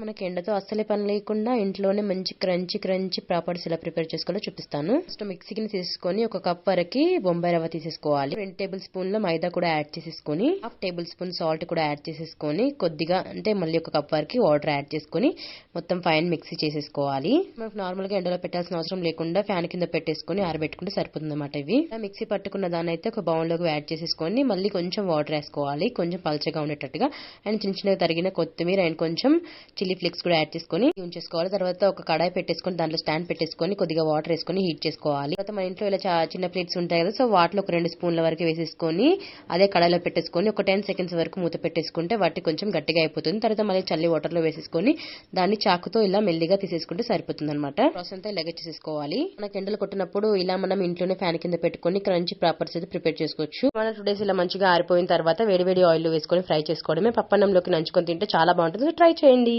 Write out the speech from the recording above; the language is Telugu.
మనకి ఎండతో అస్సలే పని లేకుండా ఇంట్లోనే మంచి క్రంచి క్రంచి ప్రాపర్స్ ఎలా ప్రిపేర్ చేసుకోవాలో చూపిస్తాను. ఫస్ట్ మిక్సీకి తీసుకొని ఒక కప్ వరకు బొంబాయి రవ్వ తీసేసుకోవాలి. రెండు టేబుల్ స్పూన్ల మైదా కూడా యాడ్ చేసేసుకొని హాఫ్ టేబుల్ స్పూన్ సాల్ట్ కూడా యాడ్ చేసేసుకొని కొద్దిగా అంటే మళ్ళీ ఒక కప్ వరకు వాటర్ యాడ్ చేసుకొని మొత్తం ఫైన్ మిక్సీ చేసేసుకోవాలి. మనకు నార్మల్గా ఎండలో పెట్టాల్సిన అవసరం లేకుండా ఫ్యాన్ కింద పెట్టేసుకొని ఆరబెట్టుకుంటే సరిపోతుంది అనమాట ఇవి మిక్సీ పట్టుకున్న దాని అయితే ఒక బౌల్లోకి యాడ్ చేసేసుకొని మళ్ళీ కొంచెం వాటర్ వేసుకోవాలి. కొంచెం పల్చగా ఉండేటట్టుగా. అండ్ చిన్న చిన్నగా తరిగిన కొత్తిమీర అండ్ కొంచెం చిల్లీ ఫ్లేక్స్ కూడా యాడ్ చేసుకొని ఉంచేసుకోవాలి. తర్వాత ఒక కడాయి పెట్టేసుకొని దాంట్లో స్టాండ్ పెట్టేసుకొని కొద్దిగా వాటర్ వేసుకొని హీట్ చేసుకోవాలి. తర్వాత మన ఇంట్లో ఇలా చిన్న ప్లేట్స్ ఉంటాయి కదా సో వాటిలో ఒక రెండు స్పూన్ల వరకు వేసేసుకొని అదే కడాయిలో పెట్టేసుకొని ఒక టెన్ సెకండ్స్ వరకు మూత పెట్టేసుకుంటే వాటి కొంచెం గట్టిగా అయిపోతుంది. తర్వాత మళ్ళీ చల్లి వాటర్లో వేసేసుకొని దాన్ని చాకుతో ఇలా మెల్లిగా తీసేసుకుంటే సరిపోతుంది అనమాట ప్రాసెస్ అంతా ఇలాగే చేసేసుకోవాలి. మనకి ఎండలు కొట్టినప్పుడు ఇలా మనం ఇంట్లోనే ఫ్యాన్ కింద పెట్టుకొని క్రంచి ప్రాపర్స్ అయితే ప్రిపేర్ చేసుకోవచ్చు. మన టూ డేస్ ఇలా మంచిగా ఆరిపోయిన తర్వాత వేడి వేడి ఆయిల్ వేసుకొని ఫ్రై చేసుకోవడమే. పప్పన్నంలోకి నంచుకొని తింటే చాలా బాగుంటుంది. ట్రై చేయండి.